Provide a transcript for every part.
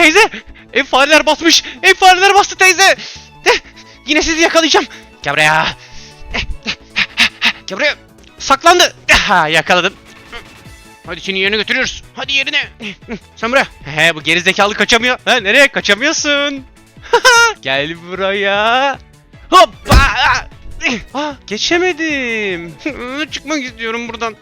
Teyze! Ev fareler basmış! Ev fareler bastı teyze! Yine sizi yakalayacağım. Gel buraya. Gel buraya. Saklandı. Yakaladım. Hadi seni yerine götürüyoruz. Hadi yerine. Sen buraya. He bu geri zekalı kaçamıyor. Ha nereye kaçamıyorsun? Gel buraya. Hoppa. Ah, geçemedim. Çıkmak istiyorum buradan.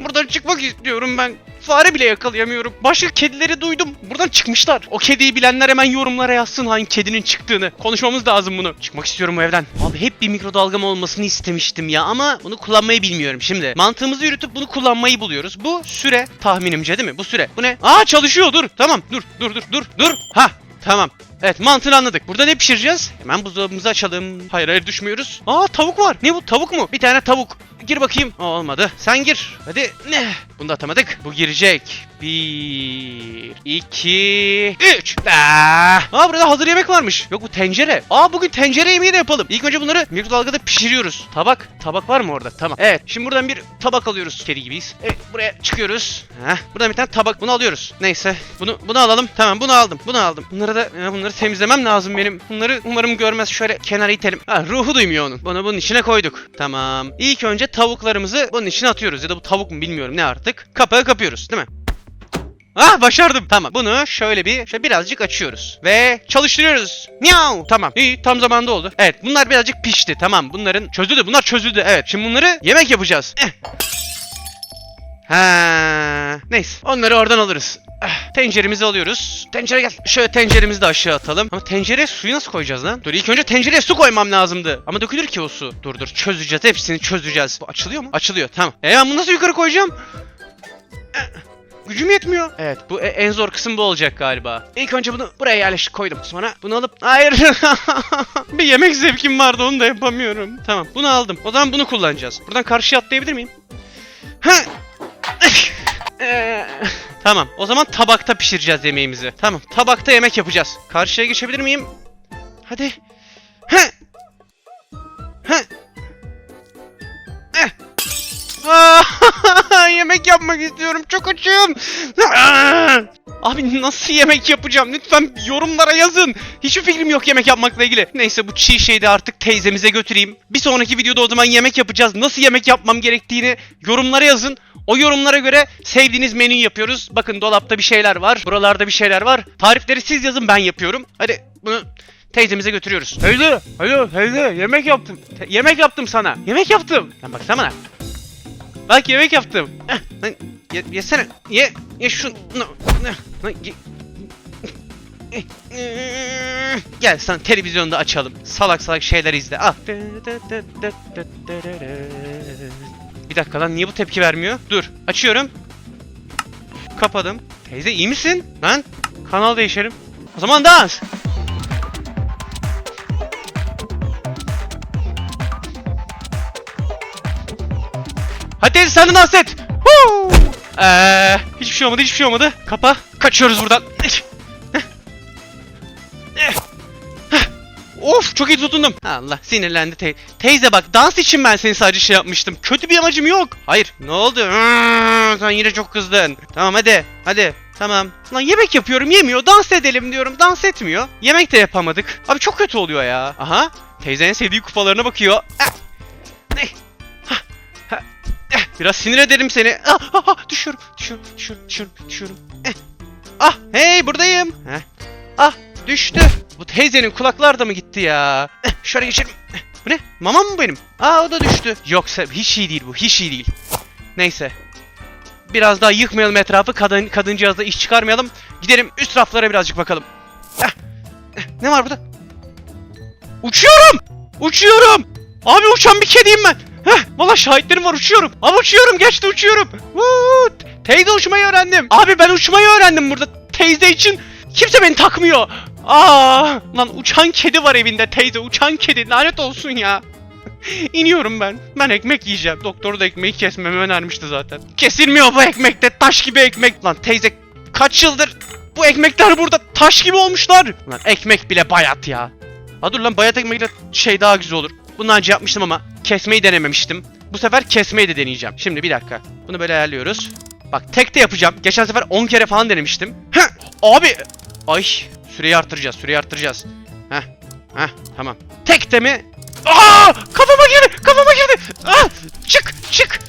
Buradan çıkmak istiyorum ben. Fare bile yakalayamıyorum. Başka kedileri duydum. Buradan çıkmışlar. O kediyi bilenler hemen yorumlara yazsın hangi kedinin çıktığını. Konuşmamız lazım bunu. Çıkmak istiyorum bu evden. Abi hep bir mikrodalgam olmasını istemiştim ya ama bunu kullanmayı bilmiyorum şimdi. Mantığımızı yürütüp bunu kullanmayı buluyoruz. Bu süre tahminimce değil mi? Bu süre. Bu ne? Aa çalışıyor dur. Tamam dur dur dur dur dur. Ha tamam. Evet mantığını anladık. Burada ne pişireceğiz? Hemen buzdolabımızı açalım. Hayır hayır düşmüyoruz. Aa tavuk var. Ne bu tavuk mu? Bir tane tavuk. Gir bakayım. Aa, olmadı. Sen gir. Hadi. Ne? Bunu da atamadık. Bu girecek. Bir, iki, üç. Aa, Aa burada hazır yemek varmış. Yok bu tencere. Aa bugün tencere yemeği de yapalım. İlk önce bunları mikrodalgada pişiriyoruz. Tabak. Tabak var mı orada? Tamam. Evet. Şimdi buradan bir tabak alıyoruz. Kedi gibiyiz. Evet buraya çıkıyoruz. Heh. Buradan bir tane tabak. Bunu alıyoruz. Neyse. Bunu bunu alalım. Tamam bunu aldım. Bunu aldım. Bunları da bunları temizlemem lazım benim. Bunları umarım görmez. Şöyle kenara itelim. Ha ruhu duymuyor onun. Bunu bunun içine koyduk. Tamam. İlk önce tavuklarımızı bunun içine atıyoruz. Ya da bu tavuk mu bilmiyorum ne artık. Kapağı kapıyoruz değil mi? Ah başardım. Tamam. Bunu şöyle bir şöyle birazcık açıyoruz ve çalıştırıyoruz. Miau. Tamam. İyi tam zamanda oldu. Evet bunlar birazcık pişti. Tamam. Bunların çözüldü. Bunlar çözüldü. Evet. Şimdi bunları yemek yapacağız. Eh. Ha, neyse. Onları oradan alırız. Ah, Tenceremizi alıyoruz. Tencere gel. Şöyle tenceremizi de aşağı atalım. Ama tencereye suyu nasıl koyacağız lan? Dur ilk önce tencereye su koymam lazımdı. Ama dökülür ki o su. Dur dur çözeceğiz. Hepsini çözeceğiz. Bu açılıyor mu? Açılıyor. Tamam. E ben bunu nasıl yukarı koyacağım? Gücüm yetmiyor. Evet bu e- en zor kısım bu olacak galiba. İlk önce bunu buraya yerleşik koydum. Sonra bunu alıp... Hayır. bir yemek zevkim vardı onu da yapamıyorum. Tamam bunu aldım. O zaman bunu kullanacağız. Buradan karşıya atlayabilir miyim? Ee, tamam. O zaman tabakta pişireceğiz yemeğimizi. Tamam. Tabakta yemek yapacağız. Karşıya geçebilir miyim? Hadi. Heh. Heh. Yemek yapmak istiyorum. Çok açım. Abi nasıl yemek yapacağım? Lütfen yorumlara yazın. Hiçbir fikrim yok yemek yapmakla ilgili. Neyse bu çiğ şeyi de artık teyzemize götüreyim. Bir sonraki videoda o zaman yemek yapacağız. Nasıl yemek yapmam gerektiğini yorumlara yazın. O yorumlara göre sevdiğiniz menüyü yapıyoruz. Bakın dolapta bir şeyler var. Buralarda bir şeyler var. Tarifleri siz yazın ben yapıyorum. Hadi bunu teyzemize götürüyoruz. Teyze, alo teyze yemek yaptım. Te- yemek yaptım sana. Yemek yaptım. Lan baksana bana. Bak yemek yaptım. Lan ye, yesene. Ye, ye şunu. Lan ye. Gel sen televizyonda açalım. Salak salak şeyler izle. Al. Bir dakika lan niye bu tepki vermiyor? Dur. Açıyorum. Kapadım. Teyze iyi misin? Lan kanal değişelim. O zaman dans. Sen de dans et. Eee, hiçbir şey olmadı, hiçbir şey olmadı. Kapa. Kaçıyoruz buradan. Of çok iyi tutundum. Allah sinirlendi tey teyze bak dans için ben seni sadece şey yapmıştım. Kötü bir amacım yok. Hayır ne oldu? Hmm, sen yine çok kızdın. Tamam hadi hadi. Tamam. Lan yemek yapıyorum yemiyor. Dans edelim diyorum. Dans etmiyor. Yemek de yapamadık. Abi çok kötü oluyor ya. Aha. Teyze en sevdiği kupalarına bakıyor. Ah. Ne? Biraz sinir ederim seni. Ah, ah, ah, düşüyorum, düşüyorum, düşüyorum, düşüyorum, düşüyorum. Eh. Ah, hey buradayım. Heh. Ah, düştü. Bu teyzenin kulaklar da mı gitti ya? Eh, Şöyle geçelim. Eh, Bu ne? Mamam mı benim? Aa o da düştü. Yoksa hiç iyi değil bu. Hiç iyi değil. Neyse. Biraz daha yıkmayalım etrafı. Kadın, kadıncağızla iş çıkarmayalım. Gidelim üst raflara birazcık bakalım. Eh, eh, Ne var burada? Uçuyorum! Uçuyorum! Abi uçan bir kediyim ben. Heh, valla şahitlerim var uçuyorum. Abi uçuyorum geçti uçuyorum. Woo! Teyze uçmayı öğrendim. Abi ben uçmayı öğrendim burada. Teyze için kimse beni takmıyor. Aa, lan uçan kedi var evinde teyze uçan kedi lanet olsun ya. İniyorum ben. Ben ekmek yiyeceğim. Doktor da ekmeği kesmemi önermişti zaten. Kesilmiyor bu ekmekte taş gibi ekmek. Lan teyze kaç yıldır bu ekmekler burada taş gibi olmuşlar. Lan ekmek bile bayat ya. Ha dur lan bayat ekmekle şey daha güzel olur. Bunu önce yapmıştım ama kesmeyi denememiştim. Bu sefer kesmeyi de deneyeceğim. Şimdi bir dakika. Bunu böyle ayarlıyoruz. Bak tek de yapacağım. Geçen sefer 10 kere falan denemiştim. Heh, abi Ay süreyi arttıracağız süreyi arttıracağız. Heh heh tamam. Tek de mi? Aa kafama girdi kafama girdi. Ah, çık çık.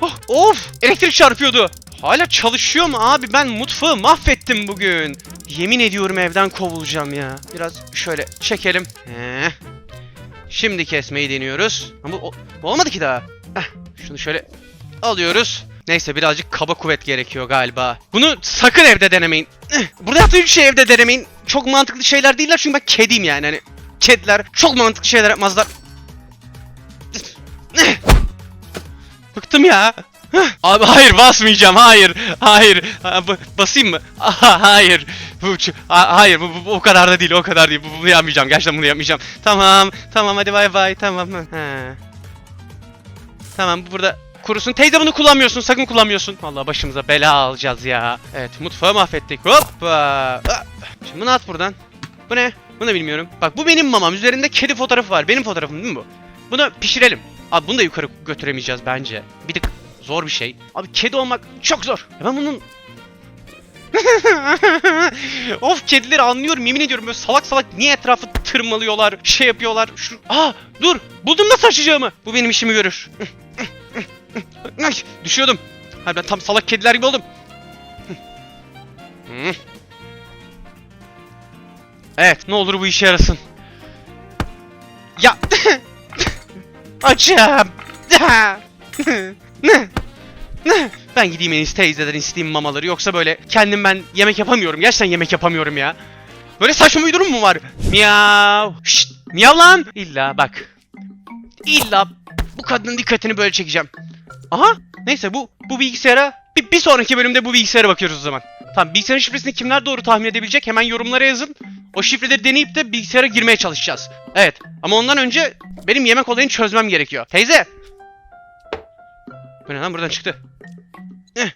Oh, of elektrik çarpıyordu. Hala çalışıyor mu abi? Ben mutfağı mahvettim bugün. Yemin ediyorum evden kovulacağım ya. Biraz şöyle çekelim. Heh. Şimdi kesmeyi deniyoruz. Ama bu, olmadı ki daha. Heh, şunu şöyle alıyoruz. Neyse birazcık kaba kuvvet gerekiyor galiba. Bunu sakın evde denemeyin. Burada yaptığım şey evde denemeyin. Çok mantıklı şeyler değiller çünkü ben kediyim yani. Hani kediler çok mantıklı şeyler yapmazlar. Bıktım ya. Abi hayır basmayacağım hayır hayır. Ha, ba- basayım mı? Hayır. Bu hayır bu, bu- o kadar da değil o kadar değil. Bu, bunu yapmayacağım gerçekten bunu yapmayacağım. Tamam tamam hadi bay bay tamam. Ha. tamam bu burada kurusun. Teyze bunu kullanmıyorsun sakın kullanmıyorsun. Vallahi başımıza bela alacağız ya. Evet mutfağı mahvettik. Hoppa. Ah. şimdi bunu at buradan. Bu ne? Bunu bilmiyorum. Bak bu benim mamam. Üzerinde kedi fotoğrafı var. Benim fotoğrafım değil mi bu? Bunu pişirelim. Abi bunu da yukarı götüremeyeceğiz bence. Bir de zor bir şey. Abi kedi olmak çok zor. Ya ben bunun... of kedileri anlıyorum yemin ediyorum. Böyle salak salak niye etrafı tırmalıyorlar şey yapıyorlar? Şu aa dur. Buldum nasıl açacağımı. Bu benim işimi görür. Ay, düşüyordum. Hayır ben tam salak kediler gibi oldum. Evet ne olur bu işe yarasın. Ya açım ben gideyim en iyisi teyzeden isteyeyim mamaları yoksa böyle kendim ben yemek yapamıyorum. Gerçekten yemek yapamıyorum ya. Böyle saçma bir durum mu var? Miyav. Şşt, miyav lan. İlla bak. İlla bu kadının dikkatini böyle çekeceğim. Aha. Neyse bu bu bilgisayara bir, bir sonraki bölümde bu bilgisayara bakıyoruz o zaman. Tamam bilgisayarın şifresini kimler doğru tahmin edebilecek hemen yorumlara yazın. O şifreleri deneyip de bilgisayara girmeye çalışacağız. Evet ama ondan önce benim yemek olayını çözmem gerekiyor. Teyze. Bu ne lan buradan çıktı. Eh.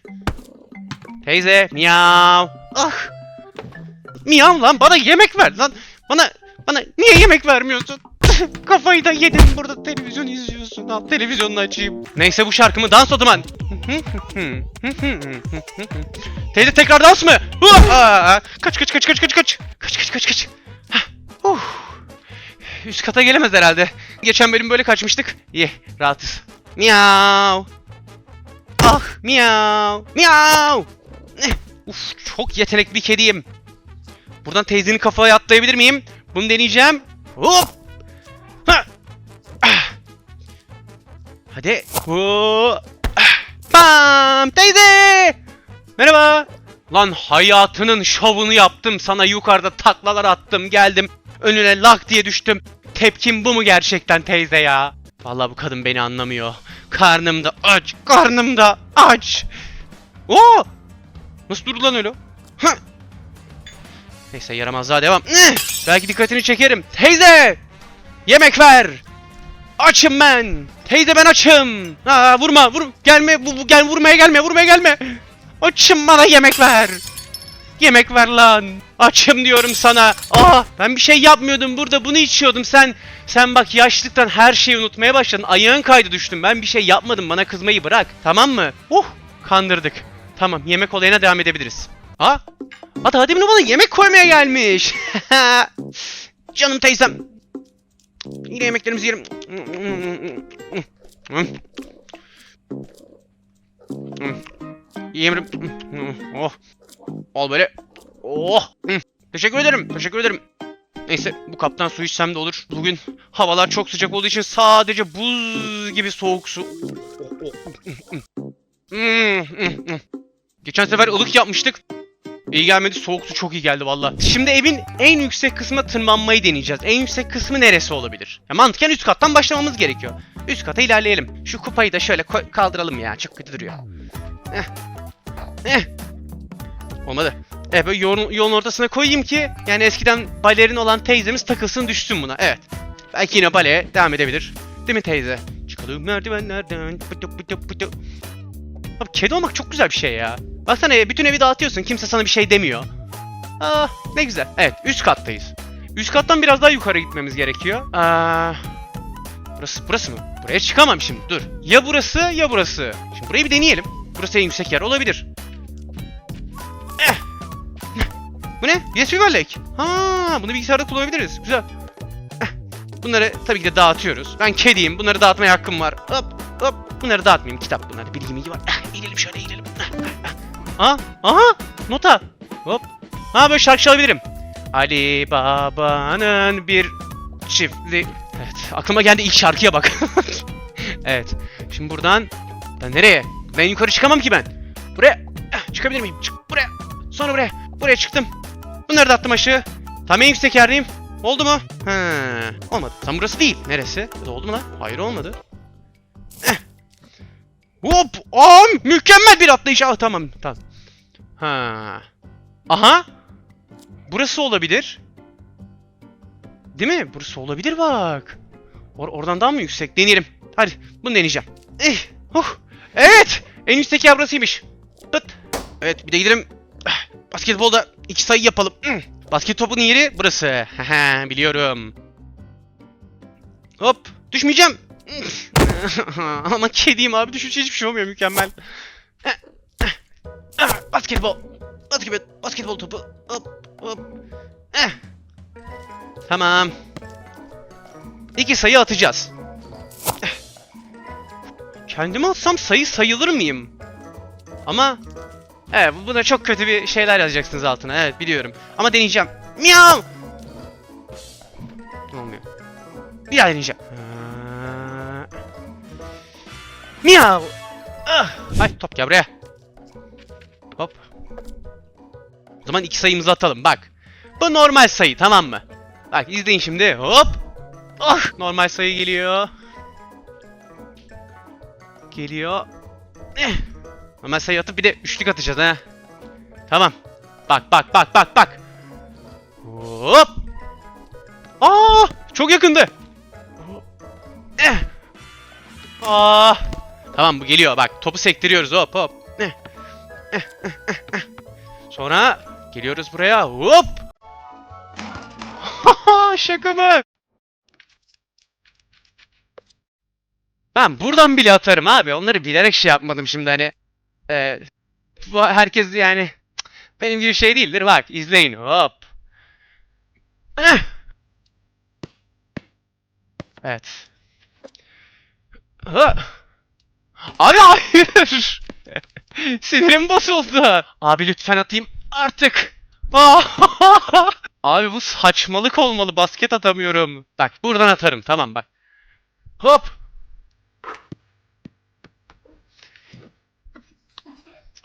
Teyze. Miyav. Ah. Miyav lan bana yemek ver lan. Bana bana niye yemek vermiyorsun? Kafayı da yedin burada televizyon izliyorsun. Al televizyonunu açayım. Neyse bu şarkımı dans o zaman. Teyze tekrar dans mı? Kaç kaç kaç kaç kaç kaç. Kaç kaç kaç kaç. Uh. Üst kata gelemez herhalde. Geçen bölüm böyle kaçmıştık. İyi rahatız. Miyav. Ah miyav. Miyav. Eh, Uf çok yetenekli bir kediyim. Buradan teyzenin kafaya atlayabilir miyim? Bunu deneyeceğim. Hop. Ha. Ah. Hadi. Hop. Ah. Bam. Teyze. Merhaba. Lan hayatının şovunu yaptım. Sana yukarıda taklalar attım. Geldim. Önüne lak diye düştüm. Tepkim bu mu gerçekten teyze ya? Vallahi bu kadın beni anlamıyor. Karnım da aç. Karnım da aç. Oo! Nasıl durdu lan öyle? Hah! Neyse yaramazlığa devam. Belki dikkatini çekerim. Teyze! Yemek ver! Açım ben! Teyze ben açım! Aa, vurma vur gelme bu, bu gel vurmaya gelme vurmaya gelme! Açım bana yemek ver! Yemek ver lan! Açım diyorum sana! Aa ben bir şey yapmıyordum burada bunu içiyordum sen sen bak yaşlıktan her şeyi unutmaya başladın ayağın kaydı düştüm ben bir şey yapmadım bana kızmayı bırak tamam mı? Uh kandırdık. Tamam yemek olayına devam edebiliriz. Ha? Ha daha demin o bana yemek koymaya gelmiş. Canım teyzem. Yine yemeklerimizi yerim. Yemerim. Oh. Al böyle. Oh. Teşekkür ederim. Teşekkür ederim. Neyse bu kaptan su içsem de olur. Bugün havalar çok sıcak olduğu için sadece buz gibi soğuk su. Geçen sefer ılık yapmıştık. İyi gelmedi soğuk su çok iyi geldi valla. Şimdi evin en yüksek kısmına tırmanmayı deneyeceğiz. En yüksek kısmı neresi olabilir? Ya mantıken üst kattan başlamamız gerekiyor. Üst kata ilerleyelim. Şu kupayı da şöyle kaldıralım ya. Çok kötü duruyor. Eh. Eh. Olmadı. Evet böyle yolun, yolun ortasına koyayım ki yani eskiden balerin olan teyzemiz takılsın düşsün buna. Evet. Belki yine baleye devam edebilir. Değil mi teyze? Çıkalım merdivenlerden. Pıtı pıtı pıtı. Abi kedi olmak çok güzel bir şey ya. Baksana ya, bütün evi dağıtıyorsun kimse sana bir şey demiyor. Ah ne güzel. Evet üst kattayız. Üst kattan biraz daha yukarı gitmemiz gerekiyor. Aa, burası burası mı? Buraya çıkamam şimdi dur. Ya burası ya burası. Şimdi burayı bir deneyelim. Burası en yüksek yer olabilir. Bu ne? USB bellek. Ha, bunu bilgisayarda kullanabiliriz. Güzel. Bunları tabii ki de dağıtıyoruz. Ben kediyim. Bunları dağıtmaya hakkım var. Hop hop. Bunları dağıtmayayım. Kitap bunlar. Bilgi bilgi var. Eğilelim şöyle eğilelim. Aa, aha. Nota. Hop. Ha böyle şarkı çalabilirim. Ali Baba'nın bir çiftli... Evet. Aklıma geldi ilk şarkıya bak. evet. Şimdi buradan... Ben nereye? Ben yukarı çıkamam ki ben. Buraya. Çıkabilir miyim? Çık buraya. Sonra buraya. Buraya çıktım. Bunları da attım aşağı. Tam en yüksek yerdeyim. Oldu mu? He. Olmadı. Tam burası değil. Neresi? Da oldu mu lan? Hayır olmadı. Eh. Hop! Aa, mükemmel bir atlayış. Ah, tamam. Tamam. Ha. Aha. Burası olabilir. Değil mi? Burası olabilir bak. Or oradan daha mı yüksek? Deneyelim. Hadi bunu deneyeceğim. Eh, huh. Evet. En yüksek yer burasıymış. Pıt. Evet bir de gidelim. Basketbolda iki sayı yapalım. Hmm. Basket topun yeri burası. Biliyorum. Hop. Düşmeyeceğim. Ama kediyim abi. Düşünce hiçbir şey olmuyor. Mükemmel. Basketbol. Basketbol. Basketbol topu. Hop. Hop. Eh. Tamam. İki sayı atacağız. Eh. Kendime atsam sayı sayılır mıyım? Ama Evet bu- buna çok kötü bir şeyler yazacaksınız altına. Evet biliyorum. Ama deneyeceğim. Miyav! Olmuyor. Bir daha deneyeceğim. Aa. Miyav! Ah! Ay top gel buraya. Hop. O zaman iki sayımızı atalım bak. Bu normal sayı tamam mı? Bak izleyin şimdi. Hop. Ah normal sayı geliyor. Geliyor. Eh. Normal sayı atıp bir de üçlük atacağız ha. Tamam. Bak bak bak bak bak. Hop. Aa çok yakındı. Eh. Aa. Tamam bu geliyor bak topu sektiriyoruz hop hop. Eh. Eh, eh, eh, eh. Sonra geliyoruz buraya hop. Şaka mı? Ben buradan bile atarım abi. Onları bilerek şey yapmadım şimdi hani. Bu herkes yani benim gibi şey değildir. Bak izleyin. Hop. Evet. Abi hayır. Sinirim bozuldu. Abi lütfen atayım artık. Abi bu saçmalık olmalı. Basket atamıyorum. Bak buradan atarım. Tamam bak. Hop.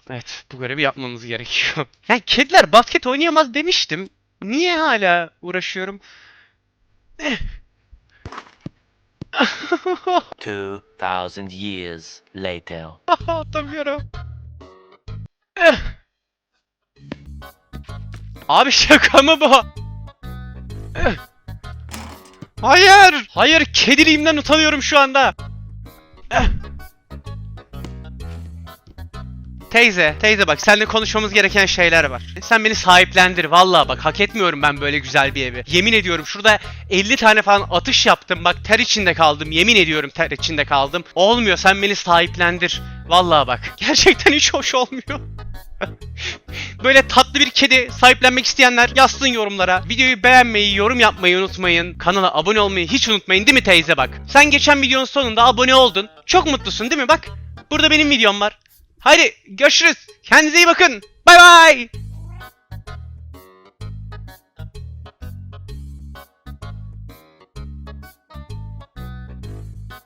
Evet, bu görevi yapmamız gerekiyor. Yani kediler basket oynayamaz demiştim. Niye hala uğraşıyorum? Eh. 2,000 years later. Atamıyorum. Eh. Abi şaka mı bu? Eh. Hayır! Hayır, kediliğimden utanıyorum şu anda. Teyze, teyze bak seninle konuşmamız gereken şeyler var. Sen beni sahiplendir vallahi bak hak etmiyorum ben böyle güzel bir evi. Yemin ediyorum şurada 50 tane falan atış yaptım bak ter içinde kaldım. Yemin ediyorum ter içinde kaldım. Olmuyor sen beni sahiplendir. Vallahi bak gerçekten hiç hoş olmuyor. Böyle tatlı bir kedi sahiplenmek isteyenler yazsın yorumlara. Videoyu beğenmeyi, yorum yapmayı unutmayın. Kanala abone olmayı hiç unutmayın değil mi teyze bak. Sen geçen videonun sonunda abone oldun. Çok mutlusun değil mi bak. Burada benim videom var. Haydi görüşürüz. Kendinize iyi bakın. Bay bay.